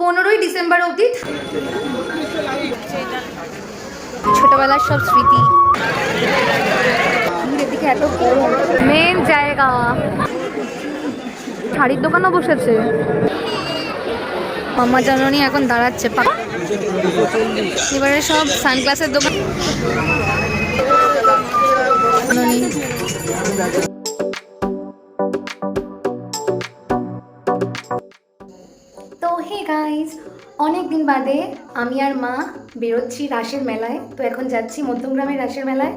পনেরোই ডিসেম্বর অবধি ছোটবেলার সব স্মৃতি। এত মেন জায়গা। শাড়ির দোকানও বসেছে। মামা জাননি এখন দাঁড়াচ্ছে। এবারে সব সানগ্লাসের দোকান অনেক দিন বাদে আমি আর মা বেরোচ্ছি রাসের মেলায়। তো এখন যাচ্ছি মধ্যমগ্রামের রাসের মেলায়।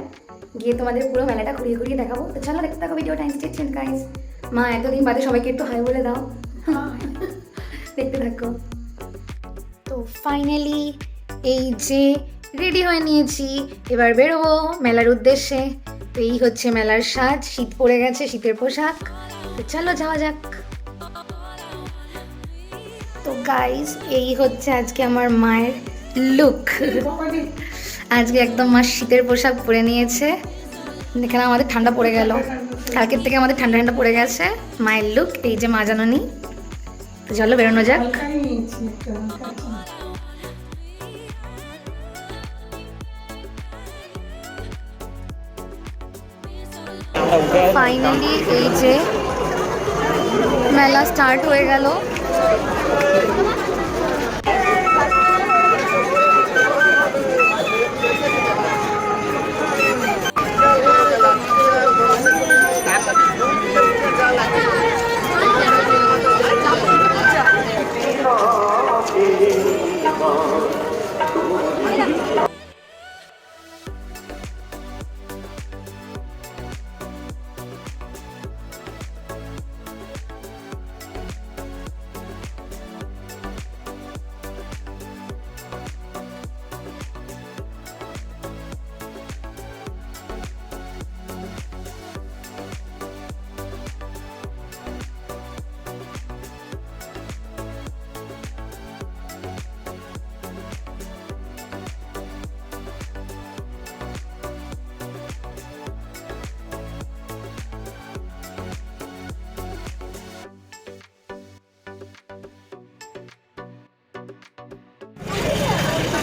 গিয়ে তোমাদের পুরো মেলাটা ঘুরিয়ে ঘুরিয়ে দেখাবো। তো চলো দেখতে থাকো ভিডিও টাইম স্টেশন গাইজ মা এতদিন বাদে সবাইকে একটু হাই বলে দাও। দেখতে থাকো। তো ফাইনালি এই যে রেডি হয়ে নিয়েছি এবার বেরোবো মেলার উদ্দেশ্যে। তো এই হচ্ছে মেলার সাজ শীত পড়ে গেছে শীতের পোশাক। তো চলো যাওয়া যাক। গাইস এই হচ্ছে আজকে আমার মায়ের লুক আজকে একদম মা শীতের পোশাক পরে নিয়েছে। এখানে আমাদের ঠান্ডা পড়ে গেল। কালকের থেকে আমাদের ঠান্ডা ঠান্ডা পড়ে গেছে মায়ের লুক এই যে মা জাননি। চলো বেরোনো যাক। ফাইনালি এই যে মেলা স্টার্ট হয়ে গেল। どなたたち?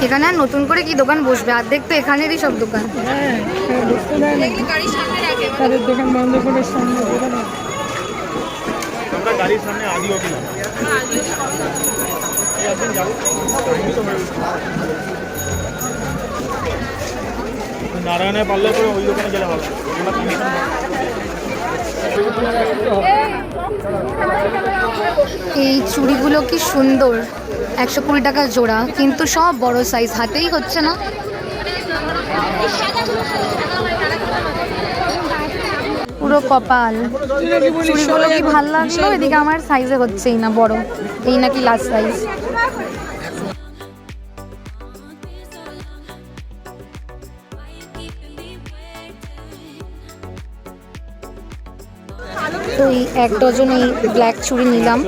এখানে আর নতুন করে কি দোকান বসবে অর্ধেক তো এখানেরই সব দোকান ঢুকতে দেয় না তাদের দোকান বন্ধ করে সামনে দোকান আছে। আমরা গাড়ির সামনে আদি অফিস একদিন যাব নারায়ণের পারলে পরে ওই দোকানে গেলে ভালো এই চুড়িগুলো কি সুন্দর একশো কুড়ি টাকা জোড়া, কিন্তু সব বড় সাইজ হাতেই হচ্ছে না। পুরো কপাল। চুড়িগুলো কি ভালো লাগল? এদিকে আমার সাইজে হচ্ছেই না বড়। এই নাকি লাস্ট সাইজ তো এই এক ডজন এই ব্ল্যাক চুড়ি নিলাম।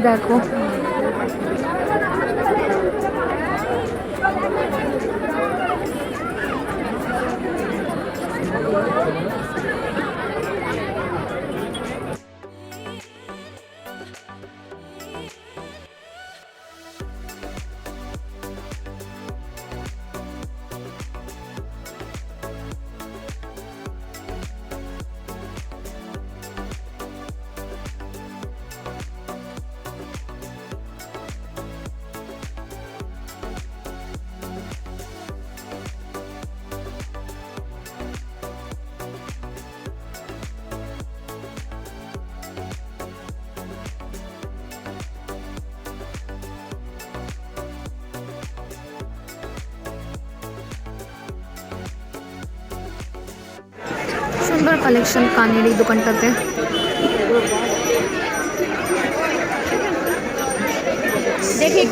দেখো। সুন্দর কালেকশন কানের এই দোকানটাতে।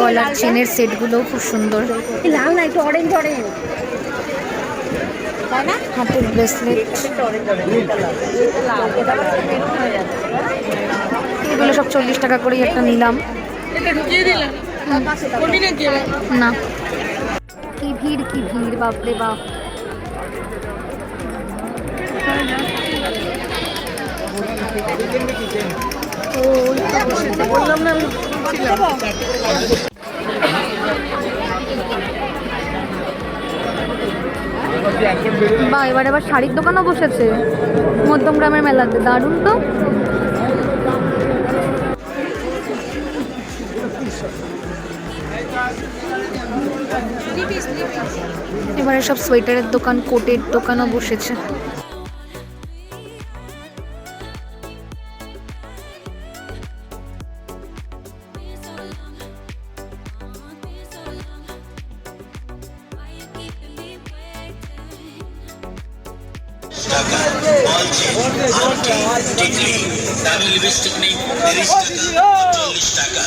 গলার চেনের সেটগুলোও খুব সুন্দর। লাল না একটু অরেঞ্জ অরেঞ্জ হাতের ব্রেসলেট এগুলো সব চল্লিশ টাকা করেই একটা নিলাম? না। কি ভিড় কি ভিড় বাপরে বাপ। বা, এবার এবার শাড়ির দোকানও বসেছে। মধ্যমগ্রামের মেলাতে। দারুণ তো। এবারে সব সোয়েটারের দোকান, কোটের দোকানও বসেছে।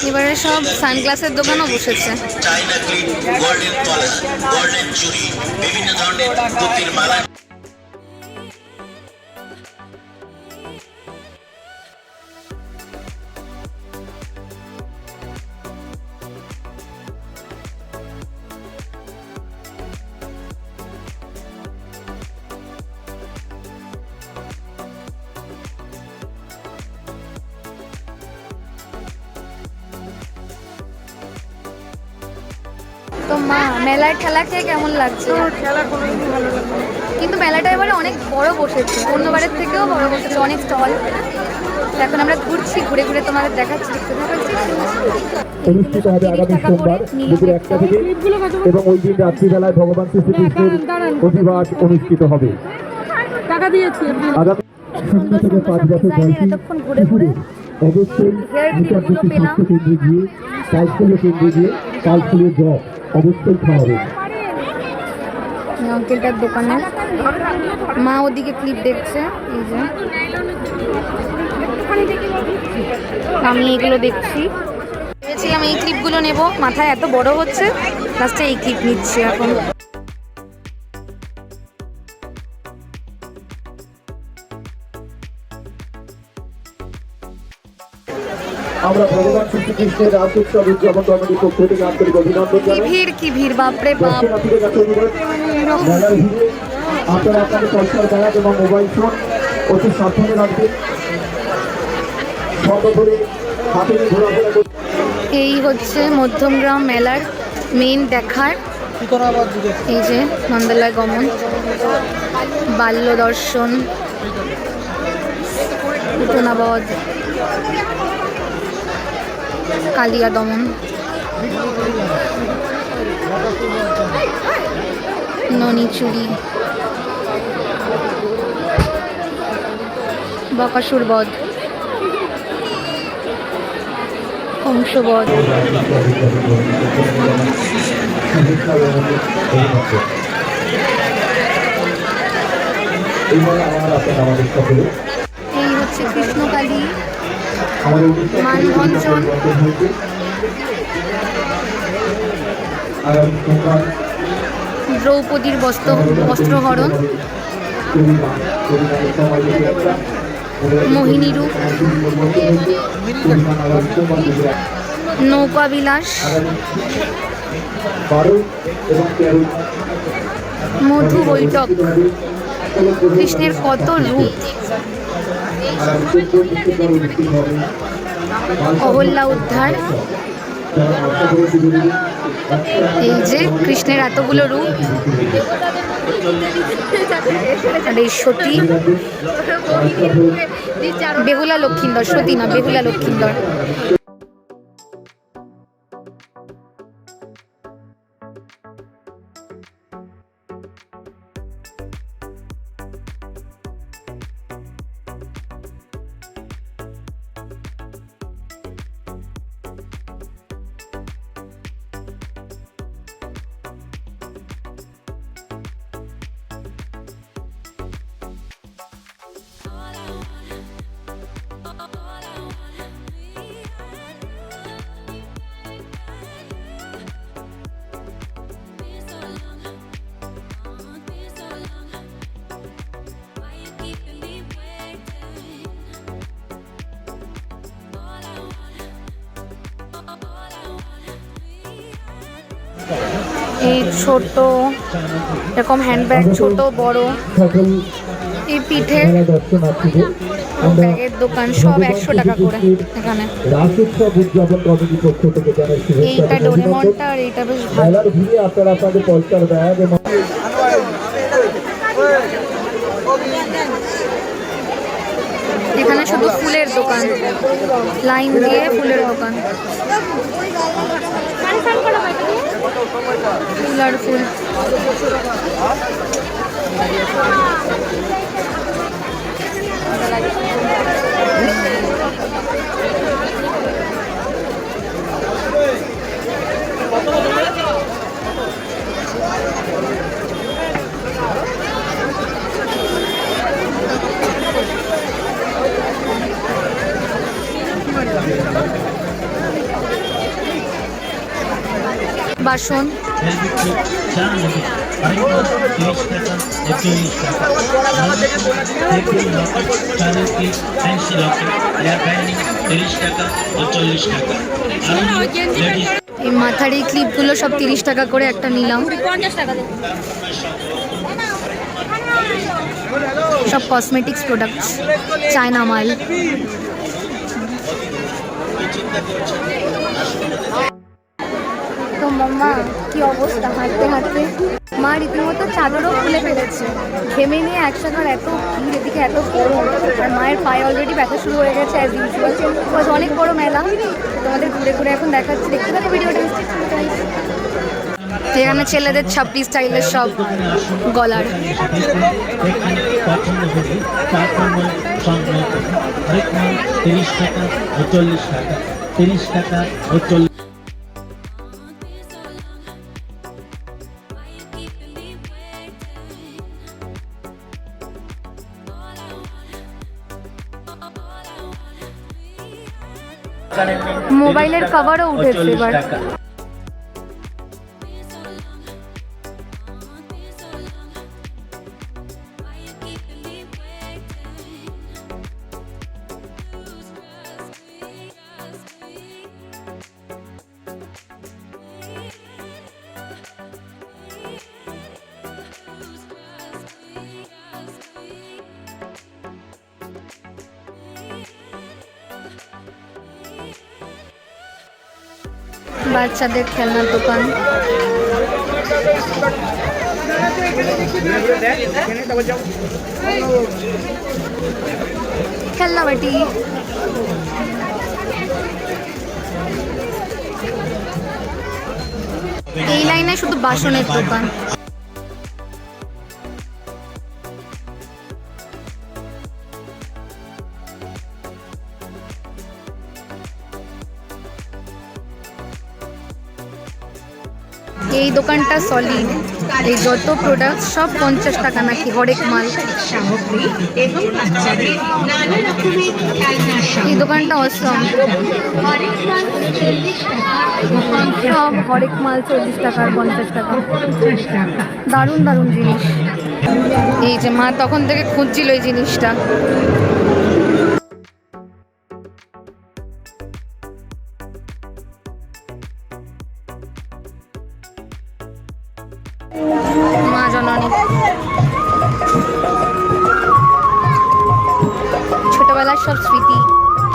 এবারে সব সানগ্লাসের দোকানও বসেছে। বিভিন্ন ধরনের তো মা মেলার খেলা খেয়ে কেমন লাগছে? খেলা কোনোদিনই ভালো লাগে কিন্তু মেলাটা এবারে অনেক বড় বসেছে। অন্যবারের থেকেও বড় বসেছে অনেক স্টল এখন আমরা ঘুরছি ঘুরে ঘুরে তোমাদের দেখাচ্ছি দেখতে অনুষ্ঠিত হবে আগামী সোমবার দুপুর একটা থেকে এবং ওই দিন রাত্রিবেলায় ভগবান শ্রীকৃষ্ণের দাঁড়ান। অনুষ্ঠিত হবে। টাকা দিয়েছি আগামী শূন্য থেকে পাঁচ বছর বয়সী এতক্ষণ ঘুরে ঘুরে অবশ্যই কেন্দ্রে গিয়ে কালফুলের কেন্দ্রে গিয়ে কালফুলের জল অবশ্যই খাওয়াবেন এই আঙ্কেলটার দোকানে। মা ওদিকে ক্লিপ দেখছে এই যে। আমি এগুলো দেখছি। ভেবেছিলাম এই ক্লিপগুলো নেব মাথায় এত বড় হচ্ছে লাস্টে এই ক্লিপ নিচ্ছি এখন। আমরা ভগবান শ্রীকৃষ্ণের উদযাপন কমিটির পক্ষ থেকে আন্তরিক অভিনন্দন কি ভিড় কি ভিড় বাপরে বাপ। দর্শনার্থীদের কাছে অনুরোধ মেলার ভিড়ে আপনারা আপনাদের পয়সার ব্যাগ এবং মোবাইল ফোন অতি সাবধানে রাখবেন। সর্বোপরি হাতে ঘোরাফেরা এই হচ্ছে মধ্যমগ্রাম মেলার মেন দেখার। এই যে নন্দলায় গমন বাল্য দর্শন পুতনাবধ কালিয়া দমন। ননিচুরি বকাসুর বধ। এই হচ্ছে কৃষ্ণকালী। মানভঞ্জন। দ্রৌপদীর বস্ত্র বস্ত্রহরণ। মোহিনী রূপ নৌকা বিলাস মধু বৈঠক কৃষ্ণের কত রূপ আগামী চোদ্দ ডিসেম্বর অনুষ্ঠিত হবে অহল্যা উদ্ধার। এই যে কৃষ্ণের এতগুলো রূপ। সতী বেহুলা লক্ষ্মীন্দর সতী না বেহুলা লক্ষিন্দর। এই ছোট, এরকম হ্যান্ডব্যাগ ছোট, বড় এই পিঠে ব্যাগের দোকান সব একশো টাকা করে এখানে এইটা। ডোরেমনটা আর এইটা বেশ ভালো মেলার ভিড়ে আপনারা আপনাদের পয়সার ব্যাগ এবং এখানে শুধু ফুলের দোকান। লাইন দিয়ে ফুলের দোকান। ফুল আর ফুল। তিরিশ লেডিস এই মাথার এই ক্লিপগুলো সব তিরিশ টাকা করে একটা নিলাম। সব কসমেটিক্স প্রোডাক্টস চায়না মাল তো মাম্মা কি অবস্থা? হাঁটতে হাঁটতে? মা রীতিমতো চাদরও খুলে ফেলেছে। ঘেমে নিয়ে একসাথে আর এত ভিড় এদিকে এত গরম। আর মায়ের পায়ে অলরেডি ব্যথা শুরু হয়ে গেছে অ্যাজ ইউজুয়াল অনেক বড় মেলা। তোমাদের ঘুরে ঘুরে এখন দেখাচ্ছি। দেখতে থাকো ভিডিওটা। এখানে ছেলেদের ছাব্বিশ স্টাইলের সব গলার। টাকা চল্লিশ টাকা। তিরিশ টাকা ও চল্লিশ মোবাইলের কভারও উঠেছে এবার। বাচ্চাদের খেলনার দোকান। খেলনা বাটি। এই লাইনে শুধু বাসনের দোকান। এই দোকানটা সলিড এই যত প্রোডাক্ট সব পঞ্চাশ টাকা নাকি, হরেক মাল। সামগ্রী এই দোকানটা অসম হরেক মাল চল্লিশ টাকা সব হরেক মাল চল্লিশ টাকা আর পঞ্চাশ টাকা পঞ্চাশ টাকা। দারুণ দারুণ জিনিস। এই যে মা তখন থেকে খুঁজছিল এই জিনিসটা। মা জননী। ছোটবেলার সব স্মৃতি,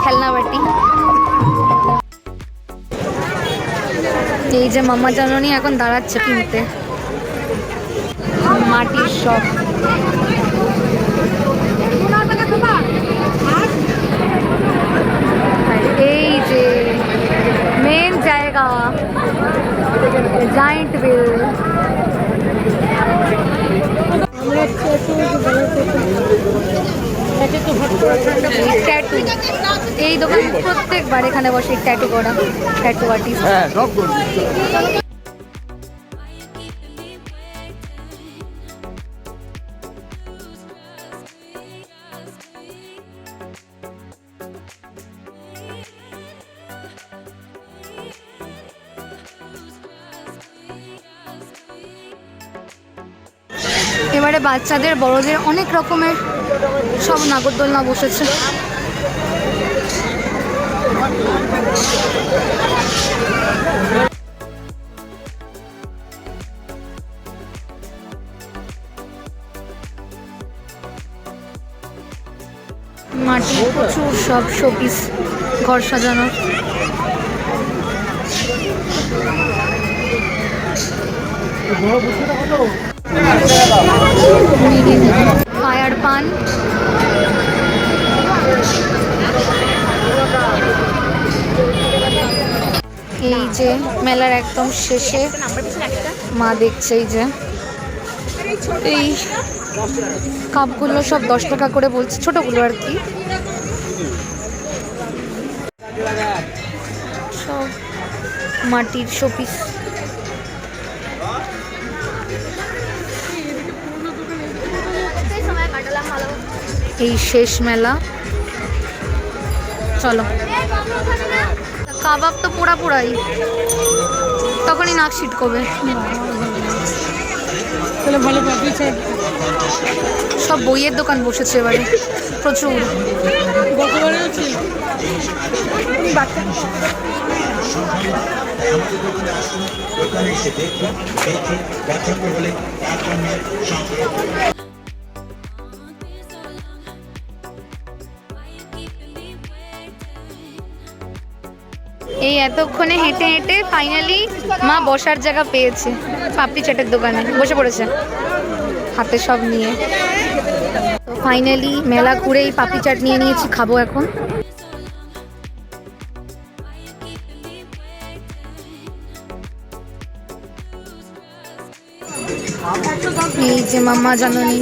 খেলনা বাটি। এই যে মামা জননী এখন দাঁড়াচ্ছে কিনতে মাটির সব। এই যে মেন জায়গা জায়েন্ট বিল ট্যাটু এই দোকানে প্রত্যেকবার এখানে বসে ট্যাটু করা ট্যাটু আর্টিস্ট এবারে বাচ্চাদের বড়দের অনেক রকমের সব নাগরদোলনা বসেছে। মাটি প্রচুর সব শোপিস ঘর সাজানো। বড় ফায়ার পান এই যে মেলার একদম শেষে মা দেখছে এই যে। এই কাপগুলো সব দশ টাকা করে বলছে, ছোটগুলো আর কি। সব মাটির শোপিস এই শেষ মেলা। চলো। কাবাব তো পোড়া পোড়াই। তখনই নাক ছিটকবে। তাহলে ভালো সব বইয়ের দোকান বসেছে এবারে প্রচুর। এই এতক্ষণে হেঁটে হেঁটে ফাইনালি মা বসার জায়গা পেয়েছে, পাপড়ি চাটের দোকানে, বসে পড়েছে, হাতে সব নিয়ে। তো ফাইনালি মেলা ঘুরেই পাপড়ি চাট নিয়ে নিয়েছি, খাব এখন। এই যে মাম্মা জাননি,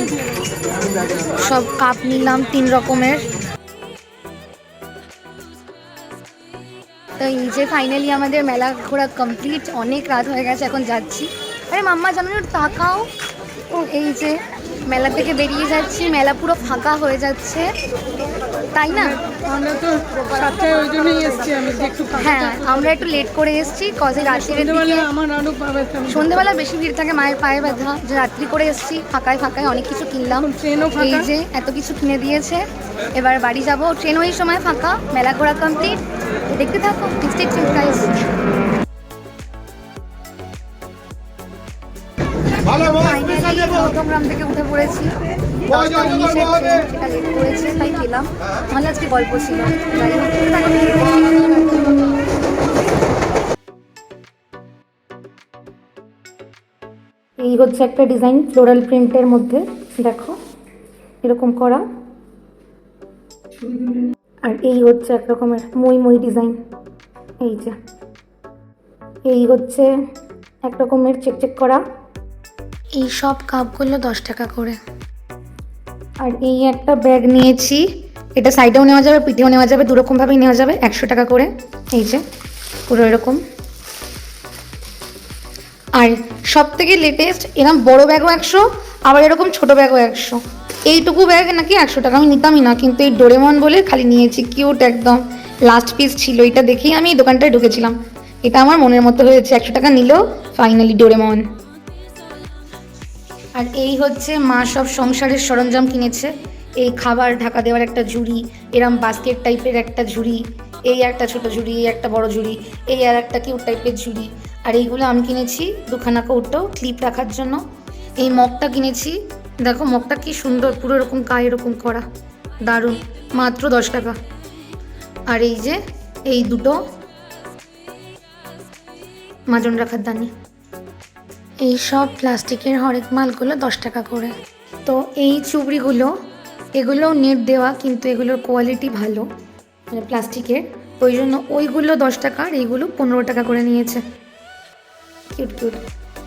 সব কাপ নিলাম, তিন রকমের। এই যে ফাইনালি আমাদের মেলা ঘোরা কমপ্লিট অনেক রাত হয়ে গেছে, এখন যাচ্ছি। আরে মাম্মা জানো তাকাও। এই যে মেলা থেকে বেরিয়ে যাচ্ছি, মেলা পুরো ফাঁকা হয়ে যাচ্ছে। তাই না? আমরা তো সাতটায় ওই জন্যই এসছি আমি একটু হ্যাঁ আমরা একটু লেট করে এসেছি কজে রাত্রির সন্ধ্যেবেলা দিকে আমার আরও সন্ধ্যেবেলা বেশি ভিড় থাকে মায়ের পায়ে ব্যথা যে রাত্রি করে এসেছি ফাঁকায় ফাঁকায় অনেক কিছু কিনলাম। এই যে এত কিছু কিনে দিয়েছে এবার বাড়ি যাব। ট্রেন ওই সময় ফাঁকা মেলা ঘোরা কমপ্লিট দেখতে থাকো স্টেট গাইস গৌতমগ্রাম থেকে উঠে পড়েছি। দশটা উনিশে ট্রেন সেটা লেট করেছে তাই পেলাম। নাহলে আজকে গল্প ছিল। এই হচ্ছে একটা ডিজাইন ফ্লোরাল প্রিন্টের মধ্যে দেখো এরকম করা। আর এই হচ্ছে এক রকমের মই মই ডিজাইন। এই যে। এই হচ্ছে এক রকমের চেক চেক করা। এই সব কাপগুলো দশ টাকা করে। আর এই একটা ব্যাগ নিয়েছি, এটা সাইডেও নেওয়া যাবে, পিঠেও নেওয়া যাবে, দুরকমভাবেই নেওয়া যাবে, একশো টাকা করে। এই যে, পুরো এরকম। আর সব থেকে লেটেস্ট এরকম বড় ব্যাগও একশো, আবার এরকম ছোট ব্যাগও একশো। এইটুকু ব্যাগ নাকি একশো টাকা, আমি নিতামই না, কিন্তু এই ডোরেমন বলে খালি নিয়েছি কিউট একদম। লাস্ট পিস ছিল, এটা দেখেই আমি এই দোকানটায় ঢুকেছিলাম। এটা আমার মনের মতো হয়েছে, একশো টাকা নিলেও ফাইনালি ডোরেমন আর এই হচ্ছে মা সব সংসারের সরঞ্জাম কিনেছে। এই খাবার, ঢাকা দেওয়ার একটা ঝুড়ি, এরম বাস্কেট টাইপের একটা ঝুড়ি, এই একটা ছোট ঝুড়ি, এই একটা বড় ঝুড়ি, এই আর একটা কিউট টাইপের ঝুড়ি। আর এইগুলো আমি কিনেছি দুখানা কৌটো ক্লিপ রাখার জন্য। এই মগটা কিনেছি, দেখো মগটা কি সুন্দর, পুরো এরকম গায়ে এরকম করা, দারুণ, মাত্র দশ টাকা। আর এই যে, এই দুটো মাজন রাখার দানি। এই সব প্লাস্টিকের হরেক মালগুলো দশ টাকা করে। তো এই চুবড়িগুলো, এগুলো নেট দেওয়া, কিন্তু এগুলোর কোয়ালিটি ভালো মানে প্লাস্টিকের। ওই জন্য ওইগুলো দশ টাকা আর এইগুলো পনেরো টাকা করে নিয়েছে। কিউট কিউট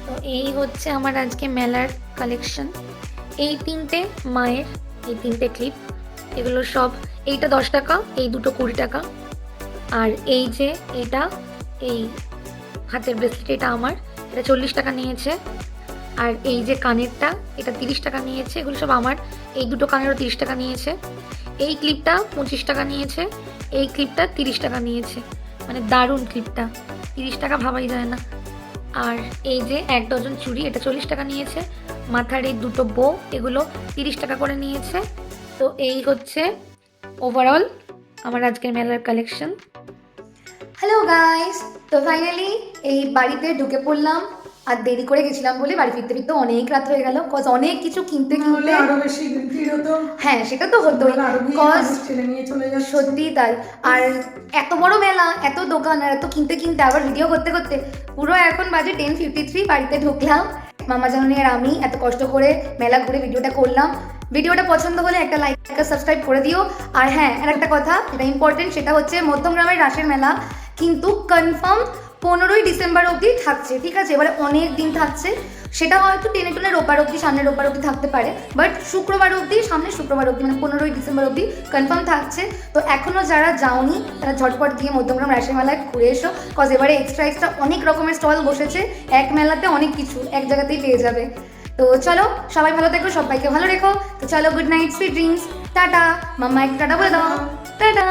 তো এই হচ্ছে আমার আজকে মেলার কালেকশন এই তিনটে মায়ের, এই তিনটে ক্লিপ এগুলো সব, এইটা দশ টাকা, এই দুটো কুড়ি টাকা। আর এই যে এটা, এই হাতের ব্রেসলেট এটা আমার। এটা চল্লিশ টাকা নিয়েছে। আর এই যে কানেরটা, এটা তিরিশ টাকা নিয়েছে। এগুলো সব আমার। এই দুটো কানেরও তিরিশ টাকা নিয়েছে। এই ক্লিপটা পঁচিশ টাকা নিয়েছে। এই ক্লিপটা তিরিশ টাকা নিয়েছে। মানে দারুণ ক্লিপটা। তিরিশ টাকা ভাবাই যায় না। আর এই যে এক ডজন চুড়ি, এটা চল্লিশ টাকা নিয়েছে। মাথার এই দুটো বো এগুলো তিরিশ টাকা করে নিয়েছে। তো এই হচ্ছে ওভারঅল আমার আজকের মেলার কালেকশন হ্যালো গাইস তো ফাইনালি এই বাড়িতে ঢুকে পড়লাম। আর দেরি করে গেছিলাম বলে বাড়ি ফিরতে ফিরতে অনেক রাত হয়ে গেল। কজ অনেক কিছু কিনতে কিনতে আরও বেশি ভিড় হতো? হ্যাঁ সেটা তো হতোই। ভিড় কজ সত্যি তাই। আর এত বড় মেলা এত দোকান আর এত কিনতে কিনতে আবার ভিডিও করতে করতে পুরো এখন বাজে টেন ফিফটি থ্রি বাড়িতে ঢুকলাম। মামা জানি আর আমি এত কষ্ট করে মেলা ঘুরে ভিডিওটা করলাম। ভিডিওটা পছন্দ হলে একটা লাইক একটা সাবস্ক্রাইব করে দিও। আর হ্যাঁ আর একটা কথা যেটা ইম্পর্টেন্ট সেটা হচ্ছে মধ্যমগ্রামের রাসের মেলা। কিন্তু কনফার্ম পনেরোই ডিসেম্বর অবধি থাকছে ঠিক আছে? এবারে অনেক দিন থাকছে। সেটা হয়তো টেনে টুনে রোববার অবধি সামনের রোববার অবধি থাকতে পারে। বাট শুক্রবার অবধি সামনের শুক্রবার অবধি মানে পনেরোই ডিসেম্বর অবধি কনফার্ম থাকছে। তো এখনও যারা যাওনি তারা ঝটপট গিয়ে মধ্যমগ্রাম মেলায় ঘুরে এসো। কজ এবারে এক্সট্রা এক্সট্রা অনেক রকমের স্টল বসেছে। এক মেলাতে অনেক কিছু এক জায়গাতেই পেয়ে যাবে। তো চলো সবাই ভালো থেকো সবাইকে ভালো রেখো। তো চলো good night sweet dreams tata. মাম্মা এক টাটা বলে দাও। টাটা।